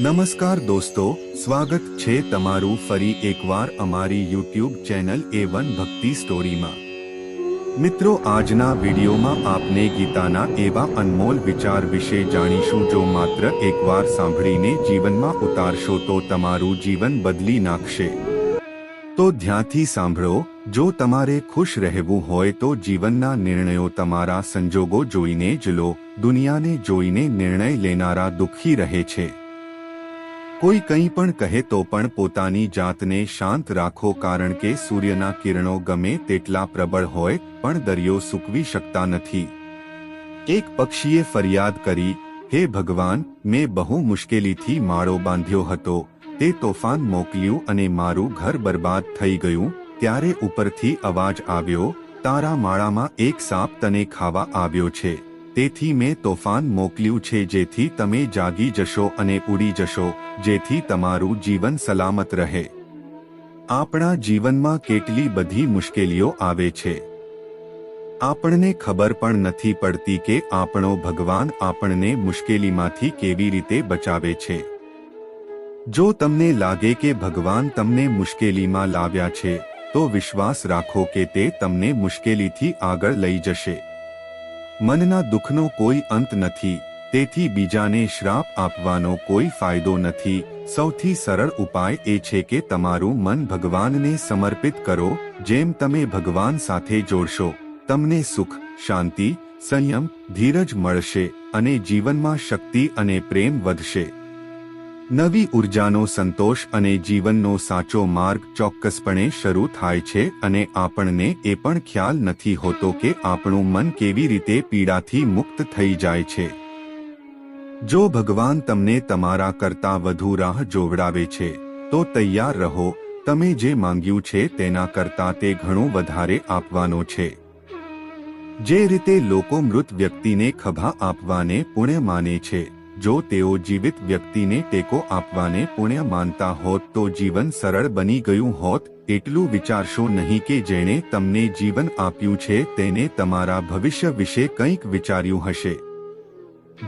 નમસ્કાર દોસ્તો, સ્વાગત છે તમારું ફરી એકવાર અમારી યુટ્યુબ ચેનલ એ વન ભક્તિ સ્ટોરીમાં. મિત્રો, આજના વિડીયોમાં આપને ગીતાના એવા અનમોલ વિચાર વિશે જાણીશું જો માત્ર એકવાર સાંભળીને જીવનમાં ઉતારશો તો તમારું જીવન બદલી નાખશે. તો ધ્યાનથી સાંભળો, જો તમારે ખુશ રહેવું હોય તો જીવનના નિર્ણયો તમારા સંજોગો જોઈને જ લો, દુનિયાને જોઈને નિર્ણય લેનારા દુઃખી રહે છે. કોઈ કંઈ પણ કહે તો પણ પોતાની જાતને શાંત રાખો કારણ કે સૂર્યના કિરણો ગમે તેટલા પ્રબળ હોય, પણ દરિયો સૂકવી શકતા નથી. એક પક્ષીએ ફરિયાદ કરી, હે ભગવાન, મેં બહુ મુશ્કેલીથી માળો બાંધ્યો હતો, તે તોફાન મોકલ્યું અને મારું ઘર બરબાદ થઈ ગયું, ત્યારે ઉપરથી અવાજ આવ્યો, તારા માળામાં એક સાપ તને ખાવા આવ્યો છે. તેથી મેં તોફાન મોકલ્યું છે જેથી તમે જાગી જશો અને ઉડી જશો, જેથી તમારું જીવન સલામત રહે. આપણા જીવનમાં કેટલી બધી મુશ્કેલીઓ આવે છે. આપણને ખબર પણ નથી પડતી કે આપણો ભગવાન આપણને મુશ્કેલીમાંથી કેવી રીતે બચાવે છે. જો તમને લાગે કે ભગવાન તમને મુશ્કેલીમાં લાવ્યા છે, તો વિશ્વાસ રાખો કે તે તમને મુશ્કેલીથી આગળ લઈ જશે. મનના દુઃખનો કોઈ અંત નથી, તેથી બીજાને શ્રાપ આપવાનો કોઈ ફાયદો નથી. સૌથી સરળ ઉપાય એ છે કે તમારું મન ભગવાનને સમર્પિત કરો, જેમ તમે ભગવાન સાથે જોડશો. તમને સુખ, શાંતિ, સંયમ, ધીરજ મળશે અને જીવનમાં શક્તિ અને પ્રેમ વધશે. નવી ઉર્જાનો સંતોષ અને જીવનનો સાચો માર્ગ ચોક્કસપણે શરૂ થાય છે અને આપણને એ પણ ખ્યાલ નથી હોતો કે આપણું મન કેવી રીતે પીડાથી મુક્ત થઈ જાય છે. જો ભગવાન તમને તમારા કરતાં વધુ રાહ જોવડાવે છે, તો તૈયાર રહો, તમે જે માંગ્યું છે તેના કરતાં તે ઘણું વધારે આપવાનો છે. જે રીતે લોકો મૃત વ્યક્તિને ખભા આપવાને પુણ્ય માને છે જો તેઓ જીવિત વ્યક્તિને ટેકો આપવાને પુણ્ય માનતા હોત તો જીવન સરળ બની ગયું હોત, એટલું વિચારશો નહીં કે જેણે તમને જીવન આપ્યું છે તેને તમારા ભવિષ્ય વિશે કંઈક વિચાર્યું હશે.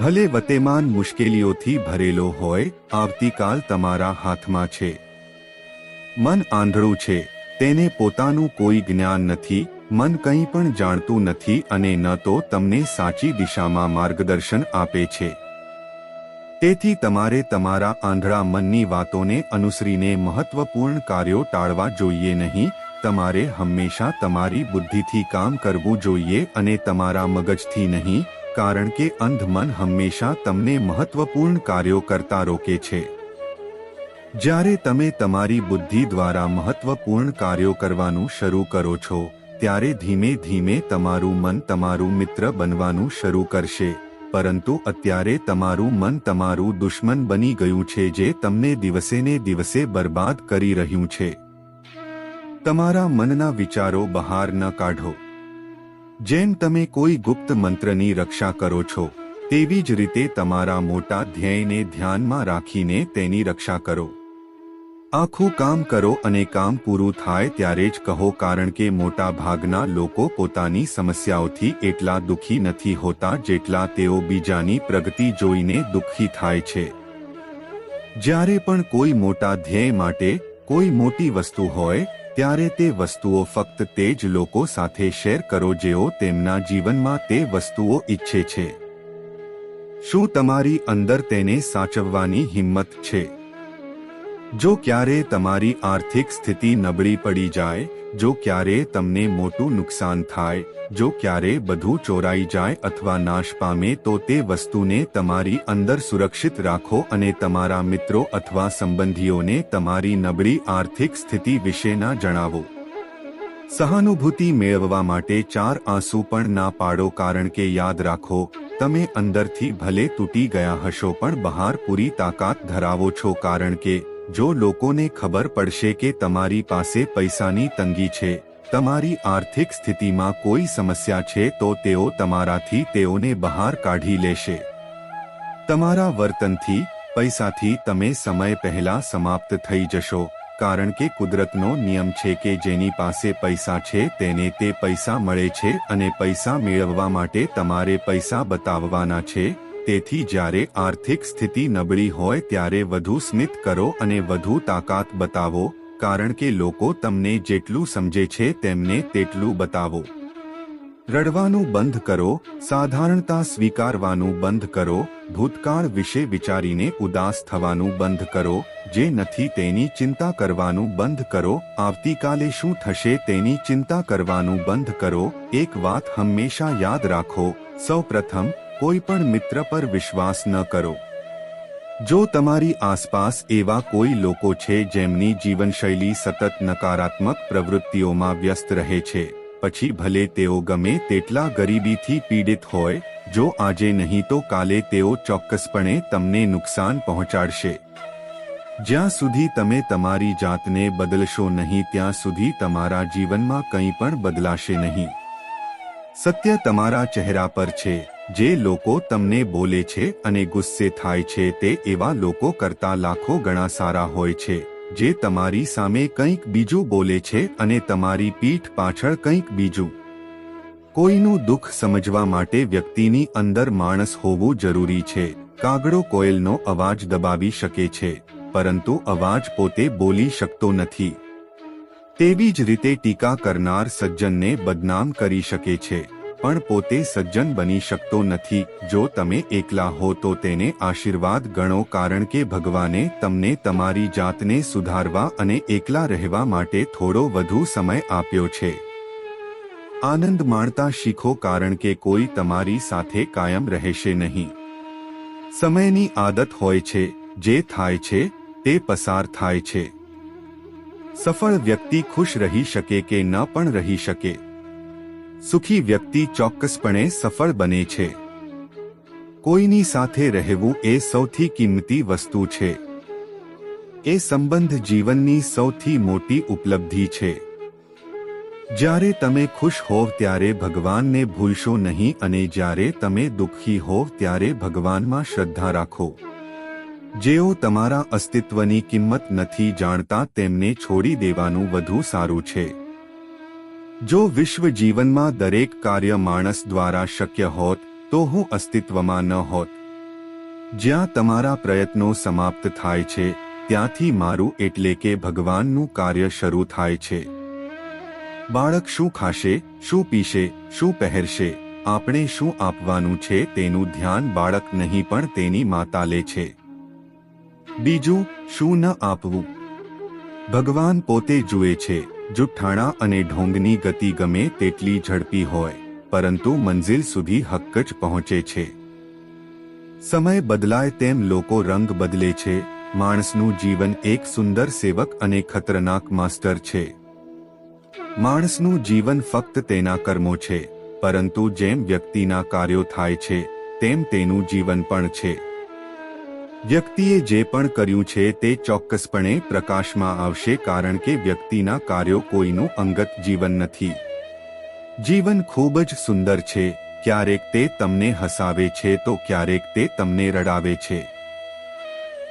ભલે વતેમાન મુશ્કેલીઓથી ભરેલો હોય, આવતીકાલ તમારા હાથમાં છે. મન આંધળું છે, તેને પોતાનું કોઈ જ્ઞાન નથી, મન કંઈ પણ જાણતું નથી અને ન તો તમને સાચી દિશામાં માર્ગદર્શન આપે છે. તેથી તમારે તમારા આંધળા મનની વાતોને અનુસરીને મહત્વપૂર્ણ કાર્યો ટાળવા જોઈએ નહીં, તમારે હંમેશા તમારી બુદ્ધિથી કામ કરવું જોઈએ અને તમારા મગજથી નહીં, કારણ કે અંધ મન હંમેશા તમને મહત્વપૂર્ણ કાર્યો કરતા રોકે છે. જ્યારે તમે તમારી બુદ્ધિ દ્વારા મહત્વપૂર્ણ કાર્યો કરવાનું શરૂ કરો છો, ત્યારે ધીમે ધીમે તમારું મન તમારું મિત્ર બનવાનું શરૂ કરશે. પરંતુ અત્યારે તમારું મન તમારું દુશ્મન બની ગયું છે જે તમને દિવસેને દિવસે બરબાદ કરી રહ્યું છે. તમારા મનના વિચારો બહાર ન કાઢો. જેમ તમે કોઈ ગુપ્ત મંત્રની રક્ષા કરો છો, તેવી જ રીતે તમારા મોટા ધ્યેયને ધ્યાનમાં રાખીને તેની રક્ષા કરો. આખું કામ કરો અને કામ પૂરું થાય ત્યારે જ કહો કારણ કે મોટા ભાગના લોકો પોતાની સમસ્યાઓથી એટલા દુઃખી નથી હોતા જેટલા તેઓ બીજાની પ્રગતિ જોઈને દુઃખી થાય છે. જ્યારે પણ કોઈ મોટા ધ્યેય માટે કોઈ મોટી વસ્તુ હોય, ત્યારે તે વસ્તુઓ ફક્ત તે જ લોકો સાથે શેર કરો જેઓ તેમના જીવનમાં તે વસ્તુઓ ઈચ્છે છે. શું તમારી અંદર તેને સાચવવાની હિંમત છે? જો ક્યારે તમારી આર્થિક સ્થિતિ નબળી પડી જાય, જો ક્યારે તમને મોટું નુકસાન થાય, જો ક્યારે બધું ચોરાઈ જાય અથવા નાશ પામે, તો તે વસ્તુને તમારી અંદર સુરક્ષિત રાખો અને તમારા મિત્રો અથવા સંબંધીઓને તમારી નબળી આર્થિક સ્થિતિ વિશેના જણાવો. સહાનુભૂતિ મેળવવા માટે ચાર આંસુ પણ ના પાડો કારણ કે યાદ રાખો, તમે અંદરથી ભલે તૂટી ગયા હશો પણ બહાર પૂરી તાકાત ધરાવો છો કારણ કે જો લોકોને ખબર પડશે કે તમારી પાસે પૈસાની તંગી છે, તમારી આર્થિક સ્થિતિમાં કોઈ સમસ્યા છે, તો તેઓ તમારાથી તેઓને બહાર કાઢી લેશે. તમારા વર્તનથી, પૈસાથી તમે સમય પહેલા સમાપ્ત થઈ જશો, કારણ કે કુદરતનો નિયમ છે કે જેની પાસે પૈસા છે, તેને તે પૈસા મળે છે અને પૈસા મેળવવા માટે તમારે પૈસા બતાવવાના છે તેથી જ્યારે આર્થિક સ્થિતિ નબળી હોય ત્યારે વધુ સ્મિત કરો અને વધુ તાકાત બતાવો, કારણ કે લોકો તમને જેટલું સમજે છે તેમને તેટલું બતાવો. રડવાનું બંધ કરો, સાધારણતા સ્વીકારવાનું બંધ કરો, ભૂતકાળ વિશે વિચારીને ઉદાસ થવાનું બંધ કરો, જે નથી તેની ચિંતા કરવાનું બંધ કરો, આવતીકાલે શું થશે તેની ચિંતા કરવાનું બંધ કરો, એક વાત હંમેશા યાદ રાખો, સૌપ્રથમ કોઈ પણ મિત્ર પર વિશ્વાસ ન કરો. જો તમારી આસપાસ એવા કોઈ લોકો છે જેમની જીવનશૈલી સતત નકારાત્મક પ્રવૃત્તિઓમાં વ્યસ્ત રહે છે, પછી ભલે તેઓ ગમે તેટલા ગરીબીથી પીડિત હોય, જો આજે નહીં તો કાલે તેઓ ચોક્કસપણે તમને નુકસાન પહોંચાડશે. જ્યાં સુધી તમે તમારી જાતને બદલશો નહીં, ત્યાં સુધી તમારા જીવનમાં કંઈ પણ બદલાશે નહીં. સત્ય તમારા ચહેરા પર છે. જે લોકો તમને બોલે છે અને ગુસ્સે થાય છે તે એવા લોકો કરતા લાખો ગણા સારા હોય છે, જે તમારી સામે કંઈક બીજું બોલે છે અને તમારી પીઠ પાછળ કંઈક બીજું. કોઈનું દુઃખ સમજવા માટે વ્યક્તિની અંદર માણસ હોવું જરૂરી છે. કાગડો કોયલનો અવાજ દબાવી શકે છે, પરંતુ અવાજ પોતે બોલી શકતો નથી. તેવી જ રીતે ટીકા કરનાર સજ્જનને બદનામ કરી શકે છે. પણ પોતે સજ્જન બની શકતો નથી. જો તમે એકલા હો તો તેને આશીર્વાદ ગણો કારણ કે ભગવાને તમને તમારી જાતને સુધારવા અને એકલા રહેવા માટે થોડો વધુ સમય આપ્યો છે. આનંદ માણતા શીખો કારણ કે કોઈ તમારી સાથે કાયમ રહેશે નહીં. સમયની આદત હોય છે, જે થાય છે, તે પસાર થાય છે. સફળ વ્યક્તિ ખુશ રહી શકે કે ન પણ રહી શકે? સુખી વ્યક્તિ ચોક્કસપણે સફળ બને છે. કોઈની સાથે રહેવું એ સૌથી કિંમતી વસ્તુ છે. એ સંબંધ જીવનની સૌથી મોટી ઉપલબ્ધિ છે. જ્યારે તમે ખુશ હોવ ત્યારે ભગવાનને ભૂલશો નહીં અને જ્યારે તમે દુઃખી હોવ ત્યારે ભગવાનમાં શ્રદ્ધા રાખો. જેઓ તમારા અસ્તિત્વની કિંમત નથી જાણતા તેમને છોડી દેવાનું વધુ સારું છે. જો વિશ્વ જીવનમાં દરેક કાર્ય માણસ દ્વારા શક્ય હોત, તો હું અસ્તિત્વમાં ન હોત. જ્યાં તમારા પ્રયત્નો સમાપ્ત થાય છે, ત્યાંથી મારું એટલે કે ભગવાનનું કાર્ય શરૂ થાય છે. બાળક શું ખાશે, શું પીશે, શું પહેરશે, આપણે શું આપવાનું છે તેનું ધ્યાન બાળક નહીં પણ તેની માતા લે છે. બીજું, શું ન આપવું? ભગવાન પોતે જુએ છે. જુઠ્ઠાણા અને ઢોંગની ગતિ ગમે તેટલી ઝડપી હોય, પરંતુ મંઝિલ સુધી હક્ક જ પહોંચે છે. સમય બદલાય તેમ લોકો રંગ બદલે છે, માણસનું જીવન એક સુંદર સેવક અને ખતરનાક માસ્ટર છે. માણસનું જીવન ફક્ત તેના કર્મો છે, પરંતુ જેમ વ્યક્તિના કાર્યો થાય છે, તેમ તેનું જીવન પણ છે. વ્યક્તિએ જે પણ કર્યું છે તે ચોક્કસપણે પ્રકાશમાં આવશે કારણ કે વ્યક્તિના કાર્યો કોઈનું અંગત જીવન નથી. જીવન ખૂબ જ સુંદર છે. ક્યારેક તે તમને હસાવે છે તો ક્યારેક તે તમને રડાવે છે.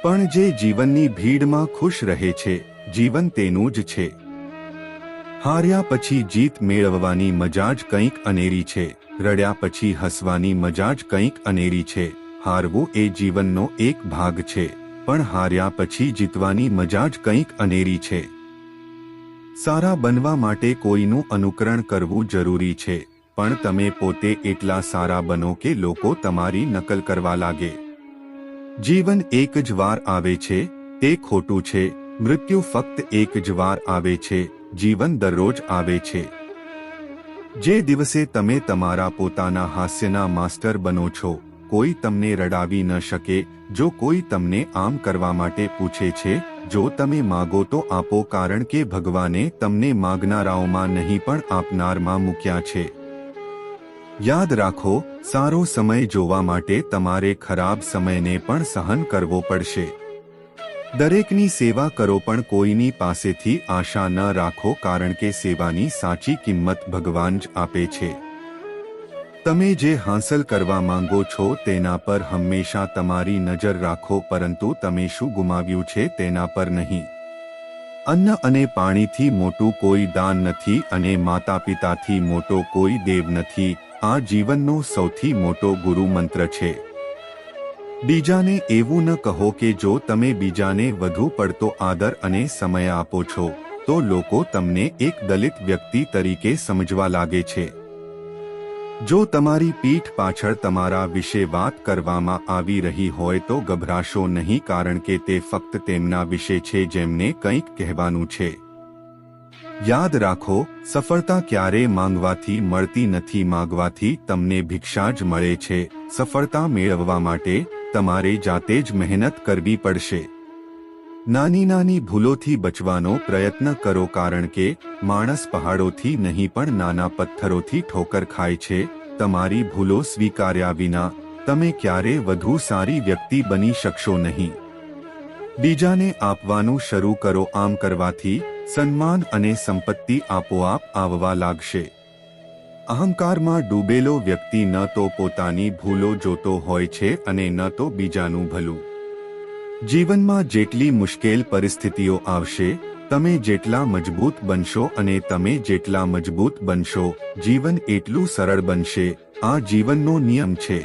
પણ જે જીવનની ભીડમાં ખુશ રહે છે, જીવન તેનું જ છે. હાર્યા પછી જીત મેળવવાની મજા જ કંઈક અનેરી છે. રડ્યા પછી હસવાની મજા જ કંઈક અનેરી છે. હારવું એ જીવનનો એક ભાગ છે, પણ હાર્યા પછી જીતવાની મજા જ કંઈક અનેરી છે. સારા બનવા માટે કોઈનું અનુકરણ કરવું જરૂરી છે, પણ તમે પોતે એટલા સારા બનો કે લોકો તમારી નકલ કરવા લાગે. જીવન એક જ વાર આવે છે, તે ખોટું છે, મૃત્યુ ફક્ત એક જ વાર આવે છે, જીવન દરરોજ આવે છે. જે દિવસે તમે તમારા પોતાના હાસ્યના માસ્ટર બનો છો કોઈ તમને રડાવી ન શકે, જો કોઈ તમને આમ કરવા માટે પૂછે છે, જો તમે માગો તો આપો કારણ કે ભગવાને તમને માગનારાઓમાં નહીં પણ આપનારમાં મૂક્યા છે. યાદ રાખો, સારો સમય જોવા માટે તમારે ખરાબ સમયને પણ સહન કરવો પડશે. દરેકની સેવા કરો પણ કોઈની પાસેથી આશા ન રાખો કારણ કે સેવાની સાચી કિંમત ભગવાન જ આપે છે. તમે જે હાંસલ કરવા માંગો છો તેના પર હંમેશા તમારી નજર રાખો, પરંતુ તમે શું ગુમાવ્યું છે તેના પર નહીં. અન્ન અને પાણીથી મોટું કોઈ દાન નથી અને માતા પિતાથી મોટો કોઈ દેવ નથી. આ જીવનનો સૌથી મોટો ગુરુ મંત્ર છે. બીજાને એવું ન કહો કે જો તમે બીજાને વધુ પડતો આદર અને સમય આપો છો, તો લોકો તમને એક દલિત વ્યક્તિ તરીકે સમજવા લાગે છે. જો તમારી પીઠ પાછળ તમારા વિશે વાત કરવામાં આવી રહી હોય તો ગભરાશો નહીં કારણ કે તે ફક્ત તેમના વિશે છે જેમને કંઈક કહેવાનું છે. યાદ રાખો, સફળતા ક્યારે માંગવાથી મળતી નથી, માંગવાથી તમને ભિક્ષા જ મળે છે. સફળતા મેળવવા માટે તમારે જાતે જ મહેનત કરવી પડશે. નાની નાની ભૂલોથી બચવાનો પ્રયત્ન કરો કારણ કે માણસ પહાડોથી નહીં પણ નાના પથ્થરોથી ઠોકર ખાય છે. તમારી ભૂલો સ્વીકાર્યા વિના તમે ક્યારે વધુ સારી વ્યક્તિ બની શકશો નહીં. બીજાને આપવાનું શરૂ કરો આમ કરવાથી સન્માન અને સંપત્તિ આપોઆપ આવવા લાગશે. અહંકારમાં ડૂબેલો વ્યક્તિ ન તો પોતાની ભૂલો જોતો હોય છે અને ન તો બીજાનું ભલું. જીવનમાં જેટલી મુશ્કેલ પરિસ્થિતિઓ આવશે, તમે જેટલા મજબૂત બનશો અને તમે જેટલા મજબૂત બનશો, જીવન એટલું સરળ બનશે, આ જીવનનો નિયમ છે.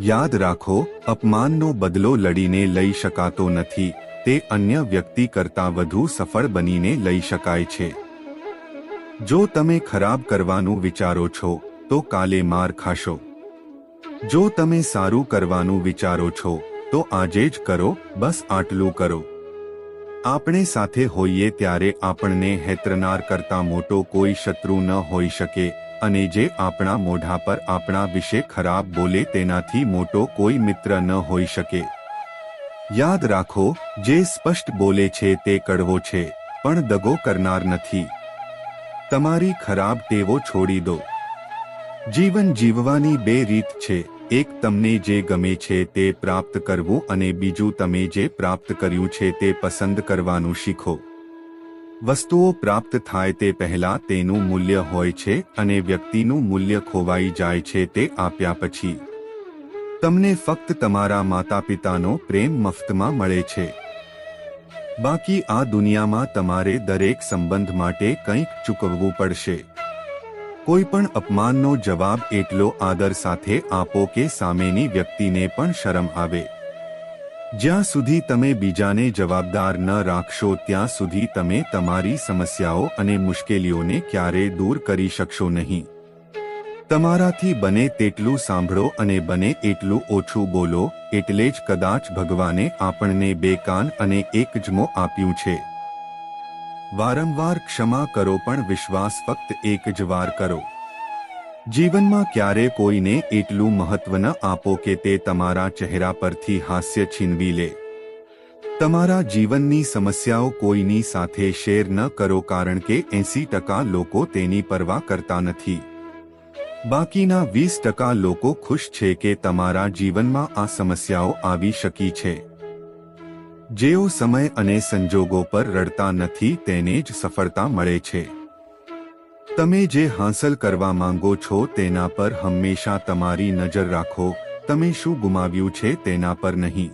યાદ રાખો, અપમાનનો બદલો લડીને લઈ શકાતો નથી, તે અન્ય વ્યક્તિ કરતાં વધુ સફળ બનીને લઈ શકાય છે. જો તમે ખરાબ કરવાનું વિચારો છો, તો કાલે માર ખાશો. જો તમે સારું કરવાનું વિચારો છો તો આજે જ કરો, બસ આટલું કરો. આપણે સાથે હોઈએ ત્યારે આપણને હેતરનાર કરતા મોટો કોઈ શત્રુ ન હોઈ શકે, અને જે આપણા મોઢા પર આપણા વિશે ખરાબ બોલે તેનાથી મોટો કોઈ મિત્ર ન હોઈ શકે. યાદ રાખો, જે સ્પષ્ટ બોલે છે તે કડવો છે, પણ દગો કરનાર નથી. તમારી ખરાબ ટેવો છોડી દો. જીવન જીવવાની બે રીત છે. એક તમને જે ગમે છે તે પ્રાપ્ત કરવું અને બીજું તમે જે પ્રાપ્ત કર્યું છે તે પસંદ કરવાનું શીખો. વસ્તુઓ પ્રાપ્ત થાય તે પહેલા તેનું મૂલ્ય હોય છે અને વ્યક્તિનું મૂલ્ય ખોવાઈ જાય છે તે આપ્યા પછી. તમને ફક્ત તમારા માતા પિતાનો પ્રેમ મફતમાં મળે છે. બાકી આ દુનિયામાં તમારે દરેક સંબંધ માટે કંઈક ચૂકવવું પડશે. કોઈ પણ અપમાનનો જવાબ એટલો આદર સાથે આપો કે સામેની વ્યક્તિને પણ શરમ આવે. જ્યાં સુધી તમે બીજાને જવાબદાર ન રાખશો, ત્યાં સુધી તમે તમારી સમસ્યાઓ અને મુશ્કેલીઓને ક્યારેય દૂર કરી શકશો નહીં. તમારાથી બને તેટલું સાંભળો અને બને એટલું ઓછું બોલો, એટલે જ કદાચ ભગવાને આપણને બે કાન અને એક જમો આપ્યું છે. વારંવાર ક્ષમા કરો પણ વિશ્વાસ ફક્ત એક જ વાર કરો. જીવનમાં ક્યારે કોઈને એટલું મહત્વ ન આપો કે તે તમારા ચહેરા પરથી હાસ્ય છીનવી લે. તમારા જીવનની સમસ્યાઓ કોઈની સાથે શેર ન કરો કારણ કે એસી ટકા લોકો તેની પરવા કરતા નથી. બાકીના વીસ ટકા લોકો ખુશ છે કે તમારા જીવનમાં આ સમસ્યાઓ આવી શકી છે. જેઓ સમય અને સંજોગો પર રડતા નથી તેને જ સફળતા મળે છે. તમે જે હાંસલ કરવા માંગો છો તેના પર હંમેશા તમારી નજર રાખો, તમે શું ગુમાવ્યું છે તેના પર નહીં.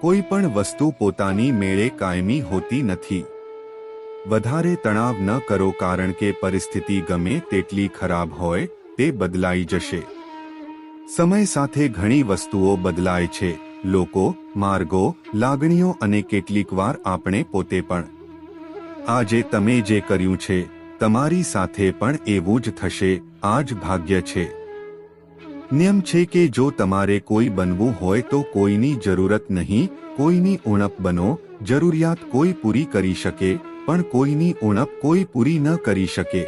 કોઈ પણ વસ્તુ પોતાની મેળે કાયમી હોતી નથી. વધારે તણાવ ન કરો કારણ કે પરિસ્થિતિ ગમે તેટલી ખરાબ હોય, તે બદલાઈ જશે. સમય સાથે ઘણી વસ્તુઓ બદલાય છે. લોકો, માર્ગો, લાગણીઓ અને કેટલીક વાર આપણે પોતે પણ. આજે તમે જે કર્યું છે, તમારી સાથે પણ એવું જ થશે, આ જ ભાગ્ય છે. નિયમ છે કે જો તમારે કોઈ બનવું હોય તો કોઈની જરૂરત નહીં, કોઈની ઉણપ બનો, જરૂરિયાત કોઈ પૂરી કરી શકે, પણ કોઈની ઉણપ કોઈ પૂરી ન કરી શકે.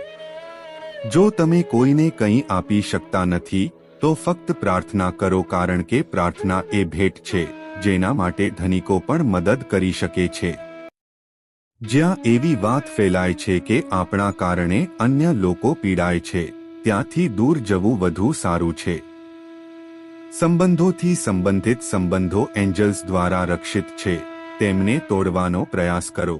જો તમે કોઈને કંઈ આપી શકતા નથી તો ફક્ત પ્રાર્થના કરો કારણ કે પ્રાર્થના એ ભેટ છે, જેના માટે ધનિકો પણ મદદ કરી શકે છે. જ્યાં એવી વાત ફેલાય છે કે આપણા કારણે અન્ય લોકો પીડાય છે, ત્યાંથી દૂર જવું વધુ સારું છે. સંબંધોથી સંબંધિત સંબંધો એન્જલ્સ દ્વારા રક્ષિત છે, તેમને તોડવાનો પ્રયાસ કરો.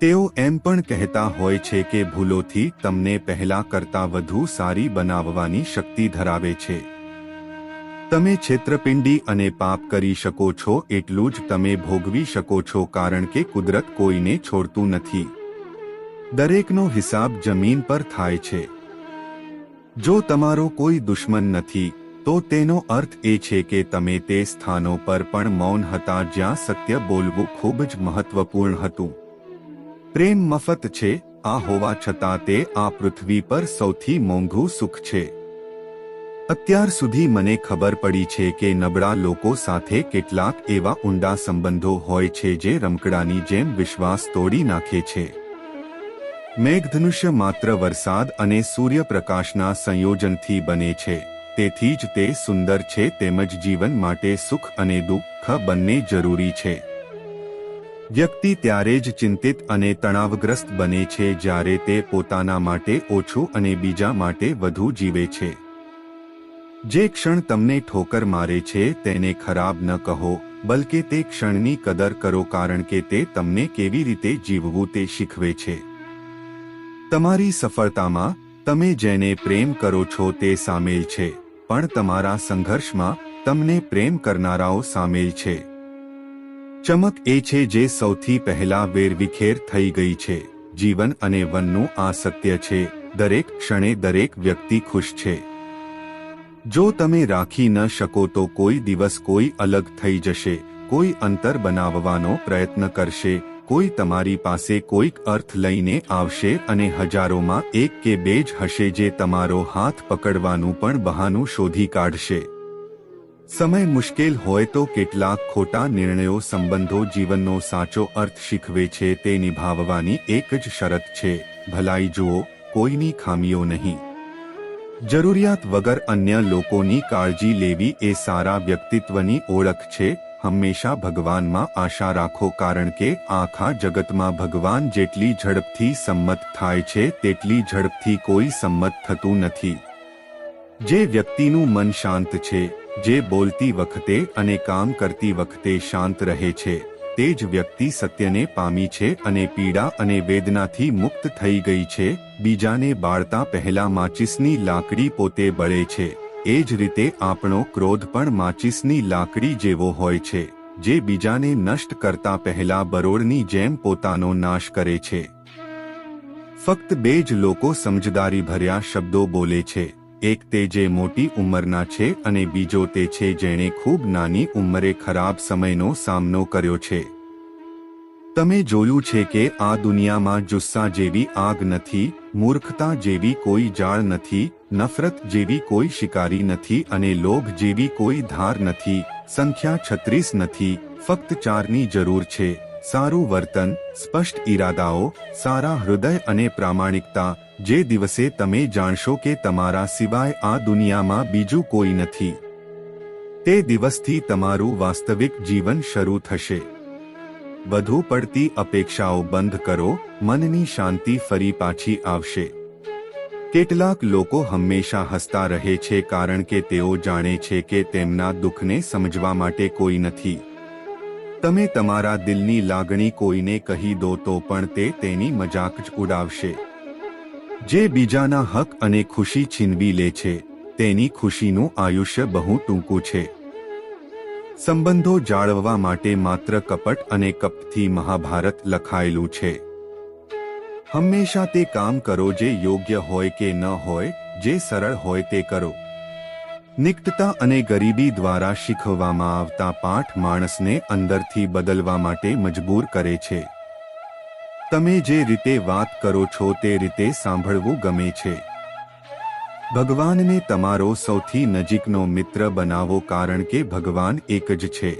તેઓ એમ પણ કહેતા હોય છે કે ભૂલોથી તમને પહેલા કરતા વધુ સારી બનાવવાની શક્તિ ધરાવે છે. તમે છેતરપિંડી અને પાપ કરી શકો છો, એટલું જ તમે ભોગવી શકો છો કારણ કે કુદરત કોઈને છોડતું નથી. દરેકનો હિસાબ જમીન પર થાય છે. જો તમારો કોઈ દુશ્મન નથી, તો તેનો અર્થ એ છે કે તમે તે સ્થાનો પર પણ મૌન હતા જ્યાં સત્ય બોલવું ખૂબ જ મહત્વપૂર્ણ હતું. પ્રેમ મફત છે, આ હોવા છતાં તે આ પૃથ્વી પર સૌથી મોંઘું સુખ છે. અત્યાર સુધી મને ખબર પડી છે કે નબળા લોકો સાથે કેટલાક એવા ઊંડા સંબંધો હોય છે જે રમકડાની જેમ વિશ્વાસ તોડી નાખે છે. મેઘધનુષ્ય માત્ર વરસાદ અને સૂર્યપ્રકાશના સંયોજનથી બને છે, તેથી જ તે સુંદર છે તેમજ જીવન માટે સુખ અને દુઃખ બંને જરૂરી છે. વ્યક્તિ ત્યારે જ ચિંતિત અને તણાવગ્રસ્ત બને છે જ્યારે તે પોતાના માટે ઓછું અને બીજા માટે વધુ જીવે છે. જે ક્ષણ તમને ઠોકર મારે છે તેને ખરાબ ન કહો, બલકે તે ક્ષણની કદર કરો કારણ કે તે તમને કેવી રીતે જીવવું તે શીખવે છે. તમારી સફળતામાં, તમે જેને પ્રેમ કરો છો તે સામેલ છે, પણ તમારા સંઘર્ષમાં, તમને પ્રેમ કરનારાઓ સામેલ છે. ચમક એ છે જે સૌથી પહેલા વેરવિખેર થઈ ગઈ છે. જીવન અને વનનું આ સત્ય છે. દરેક ક્ષણે દરેક વ્યક્તિ ખુશ છે. જો તમે રાખી ન શકો તો કોઈ દિવસ કોઈ અલગ થઈ જશે. કોઈ અંતર બનાવવાનો પ્રયત્ન કરશે. કોઈ તમારી પાસે કોઈક અર્થ લઈને આવશે અને હજારોમાં એક કે બે જ હશે જે તમારો હાથ પકડવાનું પણ બહાનું શોધી કાઢશે. સમય મુશ્કેલ હોય તો કેટલાક ખોટા નિર્ણયો સંબંધો જીવનનો સાચો અર્થ શીખવે છે તે નિભાવવાની એક જ શરત છે. ભલાઈ જુઓ, કોઈની ખામીઓ નહીં. જરૂરિયાત વગર અન્ય લોકોની કાળજી લેવી એ સારા વ્યક્તિત્વની ઓળખ છે. હંમેશા ભગવાનમાં આશા રાખો કારણ કે આખા જગતમાં ભગવાન જેટલી ઝડપથી સંમત થાય છે તેટલી ઝડપથી કોઈ સંમત થતું નથી. જે વ્યક્તિનું મન શાંત છે જે બોલતી વખતે અને કામ કરતી વખતે શાંત રહે છે, તે જ વ્યક્તિ સત્યને પામી છે અને પીડા અને વેદનાથી મુક્ત થઈ ગઈ છે, બીજાને બાળતા પહેલા માચિસની લાકડી પોતે બળે છે, એ જ રીતે આપણો ક્રોધ પણ માચિસની લાકડી જેવો હોય છે, જે બીજાને નષ્ટ કરતા પહેલા બરોળની જેમ પોતાનો નાશ કરે છે. ફક્ત બે જ લોકો સમજદારી ભર્યા શબ્દો બોલે છે. એક તે જે મોટી ઉંમરના છે અને બીજો તે છે જેણે ખૂબ નાની ઉંમરે ખરાબ સમયનો સામનો કર્યો છે. તમે જોયું છે કે આ દુનિયામાં જુસ્સા જેવી આગ નથી, મૂર્ખતા જેવી કોઈ જાળ નથી, નફરત જેવી કોઈ શિકારી નથી અને લોભ જેવી કોઈ ધાર નથી, સંખ્યા છત્રીસ નથી, ફક્ત ચારની જરૂર છે. સારું વર્તન, સ્પષ્ટ ઈરાદાઓ, સારા હૃદય અને પ્રામાણિકતા જે દિવસે તમે જાણશો કે તમારા સિવાય આ દુનિયામાં બીજું કોઈ નથી. તે દિવસથી તમારું વાસ્તવિક જીવન શરૂ થશે. વધુ પડતી અપેક્ષાઓ બંધ કરો, મનની શાંતિ ફરી પાછી આવશે. કેટલાક લોકો હંમેશા હસતા રહે છે કારણ કે તેઓ જાણે છે કે તેમના દુઃખને સમજવા માટે કોઈ નથી. તમે તમારા દિલની લાગણી કોઈને કહી દો તો પણ તે તેની મજાક જ ઉડાવશે. જે બીજાના હક અને ખુશી છીનવી લે છે, તેની ખુશીનું આયુષ્ય બહુ ટૂંકું છે. સંબંધો જાળવવા માટે માત્ર કપટ અને કપથી મહાભારત લખાયેલું છે. હંમેશા તે કામ કરો જે યોગ્ય હોય કે ન હોય, જે સરળ હોય તે કરો. નિકટતા અને ગરીબી દ્વારા શીખવવામાં આવતા પાઠ માણસને અંદરથી બદલવા માટે મજબૂર કરે છે. તમે જે રીતે વાત કરો છો તે રીતે સાંભળવું ગમે છે. ભગવાનને તમારો સૌથી નજીકનો મિત્ર બનાવો કારણ કે ભગવાન એક જ છે.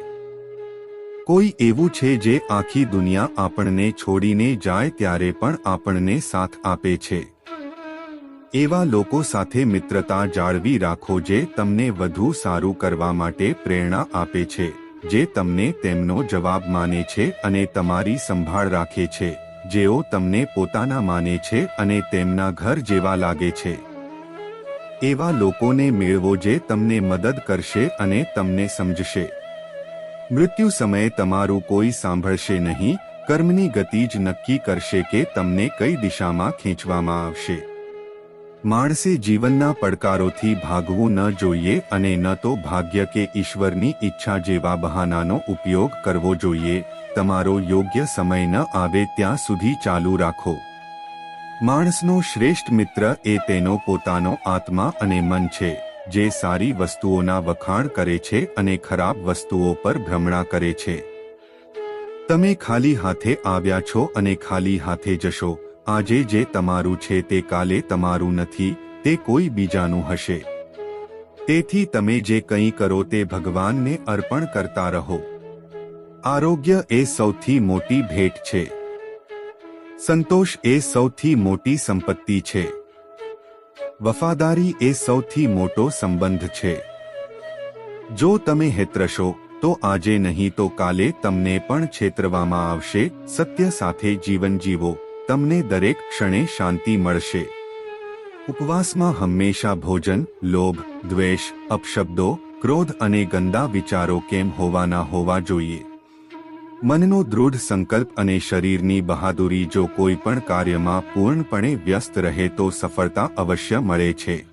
કોઈ એવું છે જે આખી દુનિયા આપણને છોડીને જાય ત્યારે પણ આપણને સાથ આપે છે. એવા લોકો સાથે મિત્રતા જાળવી રાખો જે તમને વધુ સારું કરવા માટે પ્રેરણા આપે છે, જે તમને તેમનો જવાબ માને છે અને તમારી સંભાળ રાખે છે. જેઓ તમને પોતાના માને છે અને તેમના ઘર જેવા લાગે છે. એવા લોકોને મેળવો જે તમને મદદ કરશે અને તમને સમજશે. મૃત્યુ સમયે તમારું કોઈ સાંભળશે નહીં, કર્મની ગતિ જ નક્કી કરશે કે તમને કઈ દિશામાં ખેંચવામાં આવશે. માણસે જીવનના પડકારોથી ભાગવું ન જોઈએ અને ન તો ભાગ્ય કે ઈશ્વરની ઈચ્છા જેવા બહાનાનો ઉપયોગ કરવો જોઈએ. તમારો યોગ્ય સમય ન આવે ત્યાં સુધી ચાલુ રાખો. માણસનો શ્રેષ્ઠ મિત્ર એ તેનો પોતાનો આત્મા અને મન છે, જે સારી વસ્તુઓના વખાણ કરે છે અને ખરાબ વસ્તુઓ પર ભ્રમણા કરે છે. તમે ખાલી હાથે આવ્યા છો અને ખાલી હાથે જશો. આજે જે તમારું છે તે કાલે તમારું નથી, તે કોઈ બીજાનું હશે. તેથી તમે જે કંઈ કરો તે ભગવાનને અર્પણ કરતા રહો. આરોગ્ય એ સૌથી મોટી ભેટ છે. સંતોષ એ સૌથી મોટી સંપત્તિ છે. વફાદારી એ સૌથી મોટો સંબંધ છે. જો તમે હેતરશો, તો આજે નહીં તો કાલે તમને પણ છેતરવામાં આવશે, સત્ય સાથે જીવન જીવો. તમને દરેક ક્ષણે શાંતિ મળશે. ઉપવાસમાં હંમેશા ભોજન, લોભ, દ્વેષ, અપશબ્દો, ક્રોધ અને ગંદા વિચારો કેમ હોવાના હોવા જોઈએ. મનનો દૃઢ સંકલ્પ અને શરીરની બહાદુરી જો કોઈ પણ કાર્યમાં પૂર્ણપણે વ્યસ્ત રહે તો સફળતા અવશ્ય મળે છે.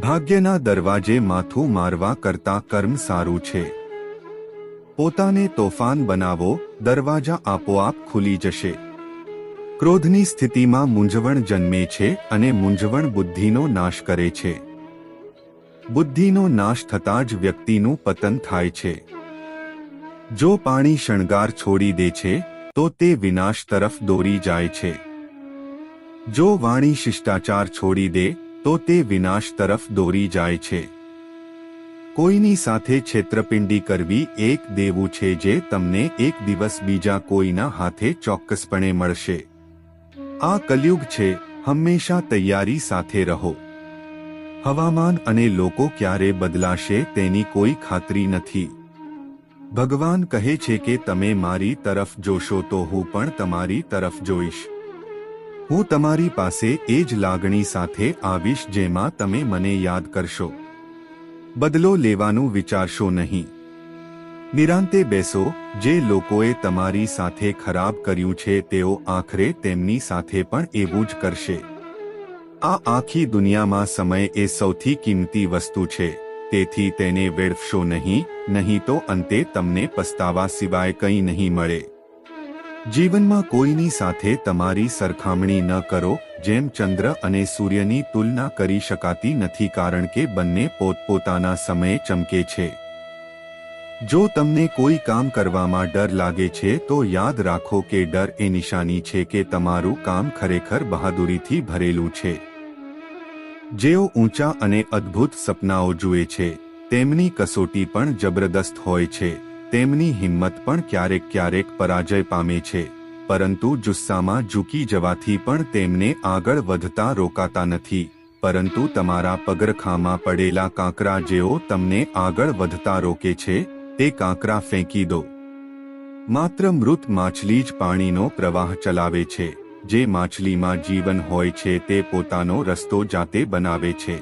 ભાગ્યના દરવાજે માથું મારવા કરતા કર્મ સારું છે. પોતાને તોફાન બનાવો, દરવાજા આપોઆપ ખુલી જશે. ક્રોધની સ્થિતિમાં મૂંઝવણ જન્મે છે અને મૂંઝવણ બુદ્ધિનો નાશ કરે છે. બુદ્ધિનો નાશ થતાં જ વ્યક્તિનું પતન થાય છે. જો પાણી શણગાર છોડી દે છે, તો તે વિનાશ તરફ દોરી જાય છે. જો વાણી શિષ્ટાચાર છોડી દે, તો તે વિનાશ તરફ દોરી જાય છે. કોઈની સાથે છેતરપિંડી કરવી એક દેવું છે જે તમને એક દિવસ બીજા કોઈના હાથે ચોક્કસપણે મળશે. આ કલયુગ છે, હંમેશા તૈયારી સાથે રહો. હવામાન અને લોકો ક્યારે બદલાશે તેની કોઈ ખાતરી નથી. ભગવાન કહે છે કે તમે મારી તરફ જોશો તો હું પણ તમારી તરફ જોઈશ. હું તમારી પાસે એ જ લાગણી સાથે આવીશ જેમાં તમે મને યાદ કરશો. બદલો લેવાનું વિચારશો નહીં. નિરાંતે બેસો, જે લોકોએ તમારી સાથે ખરાબ કર્યું છે તેઓ આખરે તેમની સાથે પણ એવું જ કરશે. આ આખી દુનિયામાં સમય એ સૌથી કિંમતી વસ્તુ છે, તેથી તેને વેડફશો નહીં નહીં તો અંતે તમને પસ્તાવા સિવાય કંઈ નહીં મળે. જીવનમાં કોઈની સાથે તમારી સરખામણી ન કરો, જેમ ચંદ્ર અને સૂર્યની તુલના કરી શકાતી નથી કારણ કે બંને પોતપોતાના સમયે ચમકે છે. જો તમને કોઈ કામ કરવામાં ડર લાગે છે, તો યાદ રાખો કે ડર એ નિશાની છે કે તમારું કામ ખરેખર બહાદુરીથી ભરેલું છે. જેઓ ઊંચા અને અદ્ભુત સપનાઓ જુએ છે, તેમની કસોટી પણ જબરદસ્ત હોય છે, તેમની હિંમત પણ ક્યારેક ક્યારેક પરાજય પામે છે, પરંતુ જુસ્સામાં ઝૂકી જવાથી પણ તેમને આગળ વધતા રોકાતા નથી, પરંતુ તમારા પગરખામાં પડેલા કાંકરા જેઓ તમને આગળ વધતા રોકે છે તે કાંકરા ફેંકી દો. માત્ર મૃત માછલી જ પાણીનો પ્રવાહ ચલાવે છે. જે માછલીમાં જીવન હોય છે તે પોતાનો રસ્તો જાતે બનાવે છે.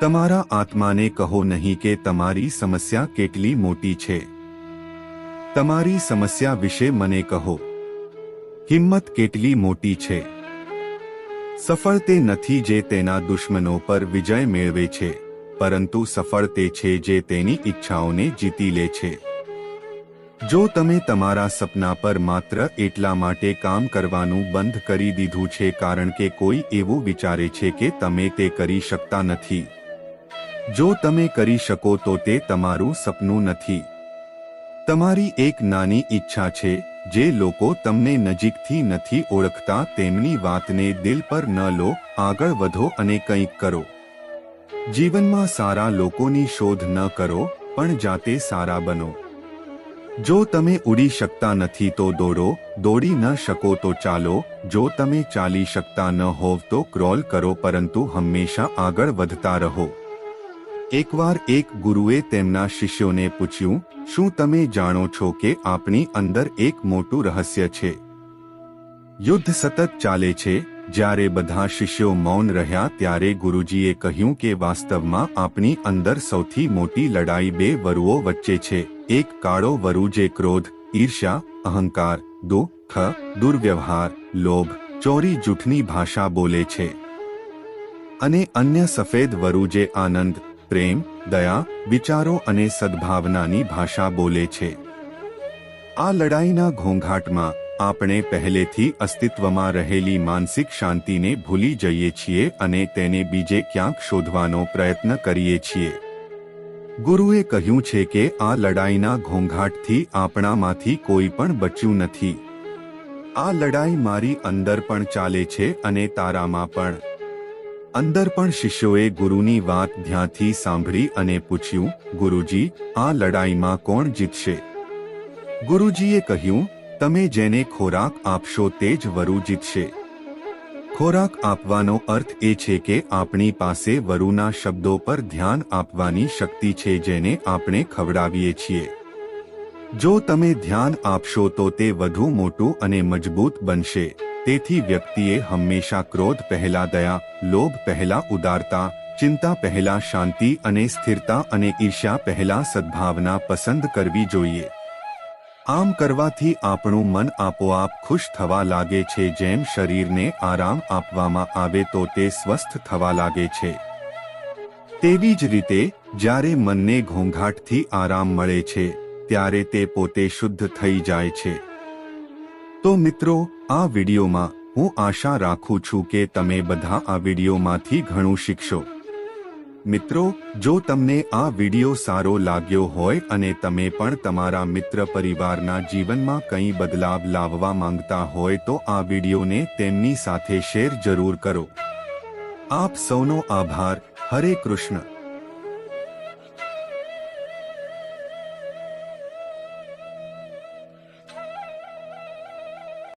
તમારા આત્માને કહો નહીં કે તમારી સમસ્યા કેટલી મોટી છે. તમારી સમસ્યા વિશે મને કહો. હિંમત કેટલી મોટી છે. સફળ તે નથી જે તેના દુશ્મનો પર વિજય મેળવે છે. પરંતુ સફળ તે છે જે તેની ઈચ્છાઓને જીતી લે છે. જો તમે તમારા સપના પર માત્ર એટલા માટે કામ કરવાનું બંધ કરી દીધું છે કારણ કે કોઈ એવું વિચારે છે કે તમે તે કરી શકતા નથી. જો તમે કરી શકો તો તે તમારું સપનું નથી. તમારી એક નાની ઈચ્છા છે જે લોકો તમને નજીકથી નથી ઓળખતા તેમની વાતને દિલ પર ન લો, આગળ વધો અને કંઈક કરો. જીવનમાં સારા લોકોની શોધ ન કરો, પણ જાતે સારા બનો. જો તમે ઉડી શકતા નથી તો દોડો, દોડી ન શકો તો ચાલો, જો તમે ચાલી શકતા ન હોવ તો ક્રોલ કરો પરંતુ હંમેશા આગળ વધતા રહો. એકવાર એક ગુરુએ તેમના શિષ્યોને પૂછ્યું, શું તમે જાણો છો કે આપણી અંદર એક મોટું રહસ્ય છે? યુદ્ધ સતત ચાલે છે જ્યારે બધા શિષ્યો મૌન રહ્યા ત્યારે ગુરુજીએ કહ્યું કે વાસ્તવમાં આપણી અંદર સૌથી મોટી લડાઈ બે વરુઓ વચ્ચે છે, એક કાળો વરુ જે ક્રોધ, ઈર્ષ્યા, અહંકાર, દુઃખ, દુર્વ્યવહાર, લોભ, ચોરી જૂઠની ભાષા બોલે છે. અને અન્ય સફેદ વરુ જે આનંદ, પ્રેમ, દયા, વિચારો અને સદભાવનાની ભાષા બોલે છે. આ લડાઈના ઘોંઘાટમાં આપણે પહેલેથી અસ્તિત્વમાં રહેલી માનસિક શાંતિને ભૂલી જઈએ છીએ અને તેને બીજે ક્યાંક શોધવાનો પ્રયત્ન કરીએ છીએ. ગુરુએ કહ્યું છે કે આ લડાઈના ઘોંઘાટથી આપણામાંથી કોઈ પણ બચ્યું નથી. આ લડાઈ મારી અંદર પણ ચાલે છે અને તારામાં પણ. અંદર પણ શિષ્યોએ ગુરુની વાત ધ્યાનથી સાંભળી અને પૂછ્યું, ગુરુજી, આ લડાઈમાં કોણ જીતશે? ગુરુજીએ કહ્યું તમે જેને ખોરાક આપશો તે જ વરુ જીતશે. ખોરાક આપવાનો અર્થ એ છે કે આપણી પાસે વરુના શબ્દો પર ધ્યાન આપવાની શક્તિ છે જેને આપણે ખવડાવીએ છીએ. જો તમે ધ્યાન આપશો તો તે વધુ મોટું અને મજબૂત બનશે. તેથી વ્યક્તિએ હંમેશા ક્રોધ પહેલા દયા, લોભ પહેલા ઉદારતા, ચિંતા પહેલા શાંતિ અને સ્થિરતા અને ઈર્ષ્યા પહેલા સદ્ભાવના પસંદ કરવી જોઈએ. આમ કરવાથી આપણું મન આપોઆપ ખુશ થવા લાગે છે. જેમ શરીરને આરામ આપવામાં આવે તો તે સ્વસ્થ થવા લાગે છે. તેવી જ રીતે, જ્યારે મનને ઘોંઘાટથી આરામ મળે છે, ત્યારે તે પોતે શુદ્ધ થઈ જાય છે. તો મિત્રો, આ વિડીયોમાં હું આશા રાખું છું કે તમે બધા આ વિડીયોમાંથી ઘણું શીખશો. મિત્રો, જો તમને આ વિડિયો સારો લાગ્યો હોય અને તમે પણ તમારા મિત્ર પરિવારના જીવનમાં કંઈ બદલાવ લાવવા માંગતા હોય તો આ વિડિયોને તેમની સાથે શેર જરૂર કરો. આપ સૌનો આભાર. હરે કૃષ્ણ.